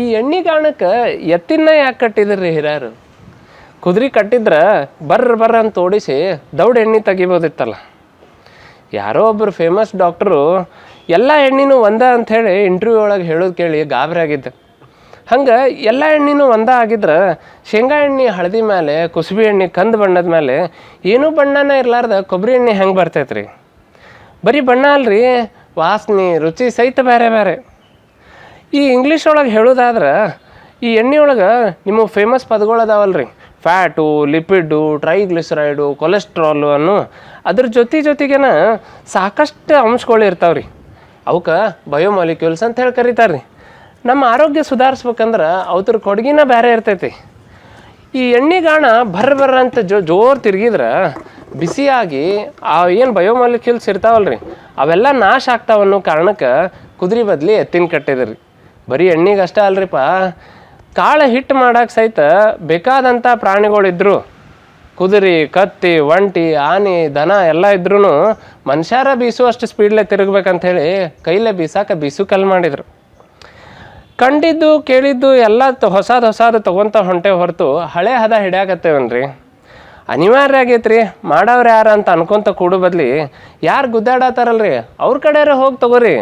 ಈ ಎಣ್ಣೆ ಗಾಣಕ್ಕೆ ಎತ್ತಿನ ಯಾಕೆ ಕಟ್ಟಿದ್ರಿ ಹಿರಿಯರು? ಕುದುರೆ ಕಟ್ಟಿದ್ರೆ ಬರ್ರ ಬರ್ರ ಅಂತ ಓಡಿಸಿ ದೌಡ್ ಎಣ್ಣೆ ತೆಗಿಬೋದಿತ್ತಲ್ಲ. ಯಾರೋ ಒಬ್ಬರು ಫೇಮಸ್ ಡಾಕ್ಟ್ರು ಎಲ್ಲ ಎಣ್ಣೆನೂ ಒಂದ ಅಂಥೇಳಿ ಇಂಟರ್ವ್ಯೂ ಒಳಗೆ ಹೇಳೋದು ಕೇಳಿ ಗಾಬರಿ ಆಗಿದ್ದೆ. ಹಂಗೆ ಎಲ್ಲ ಎಣ್ಣೆನೂ ಒಂದ ಆಗಿದ್ರೆ ಶೇಂಗಾ ಎಣ್ಣೆ ಹಳದಿ ಮೇಲೆ ಕುಸುಬಿ ಎಣ್ಣೆ ಕಂದು ಬಣ್ಣದ ಮೇಲೆ ಏನೂ ಬಣ್ಣನ ಇರಲಾರ್ದ ಕೊಬ್ಬರಿ ಎಣ್ಣೆ ಹೆಂಗೆ ಬರ್ತೈತ್ರಿ? ಬರೀ ಬಣ್ಣ ಅಲ್ರಿ, ವಾಸನೆ, ರುಚಿ ಸಹಿತ ಬೇರೆ ಬೇರೆ ಈ ಇಂಗ್ಲೀಷ್ ಒಳಗೆ ಹೇಳೋದಾದ್ರೆ, ಈ ಎಣ್ಣೆ ಒಳಗೆ ನಿಮಗೆ ಫೇಮಸ್ ಪದಗಳು ರೀ ಫ್ಯಾಟು ಲಿಪಿಡ್ಡು ಟ್ರೈಗ್ಲಿಸರೈಡು ಕೊಲೆಸ್ಟ್ರಾಲು ಅನ್ನೋ. ಅದ್ರ ಜೊತೆ ಜೊತೆಗೇನ ಸಾಕಷ್ಟು ಅಂಶಗಳು ಇರ್ತಾವೆ ರೀ ಅವಕ್ಕೆ ಬಯೋಮಾಲಿಕ್ಯೂಲ್ಸ್ ಅಂತ ಹೇಳಿ ಕರೀತಾರೆ ರೀ ನಮ್ಮ ಆರೋಗ್ಯ ಸುಧಾರಿಸ್ಬೇಕಂದ್ರೆ ಅವ್ರ ಕೊಡುಗಿನ ಬೇರೆ ಇರ್ತೈತಿ. ಈ ಎಣ್ಣೆಗಾಣ ಬರ್ರ ಬರ್ರ ಅಂತ ಜೋ, ಜೋರು ತಿರುಗಿದ್ರೆ ಬಿಸಿಯಾಗಿ ಆ ಏನು ಬಯೋಮಾಲಿಕ್ಯೂಲ್ಸ್ ಇರ್ತಾವಲ್ರಿ, ಅವೆಲ್ಲ ನಾಶ ಆಗ್ತಾವ ಅನ್ನೋ ಕಾರಣಕ್ಕೆ ಕುದುರೆ ಬದಲಿ ಎತ್ತಿನ ಕಟ್ಟಿದ್ರಿ. ಬರೀ ಎಣ್ಣೆಗೆ ಅಷ್ಟೇ ಅಲ್ರಿಪ್ಪ ಕಾಳು ಹಿಟ್ಟು ಮಾಡೋಕೆ ಸಹಿತ ಬೇಕಾದಂಥ ಪ್ರಾಣಿಗಳಿದ್ರು. ಕುದುರೆ, ಕತ್ತಿ, ಒಂಟಿ, ಆನೆ, ದನ ಎಲ್ಲ ಇದ್ರೂ ಮನುಷ್ಯರ ಬೀಸುವಷ್ಟು ಸ್ಪೀಡ್ಲೆ ತಿರುಗ್ಬೇಕಂತ ಹೇಳಿ ಕೈಲೇ ಬೀಸಾಕ ಬೀಸು ಕಲ್ ಮಾಡಿದ್ರು. ಕಂಡಿದ್ದು, ಕೇಳಿದ್ದು ಎಲ್ಲ ಹೊಸದು ಹೊಸದು ತೊಗೊಂತ ಹೊಂಟೆ ಹೊರತು ಹಳೆ ಹದ ಹಿಡ್ಯಾಕತ್ತೇವನ್ರಿ ಅನಿವಾರ್ಯ ಆಗೈತ್ರಿ, ಮಾಡವ್ರು ಯಾರು ಅಂತ ಅನ್ಕೊಂತ ಕೂಡು ಬದ್ಲಿ ಯಾರು ಗುದ್ದಾಡತ್ತಾರಲ್ರಿ ಅವ್ರ ಕಡೆಯವ್ರೆ ಹೋಗಿ ತಗೋರಿ.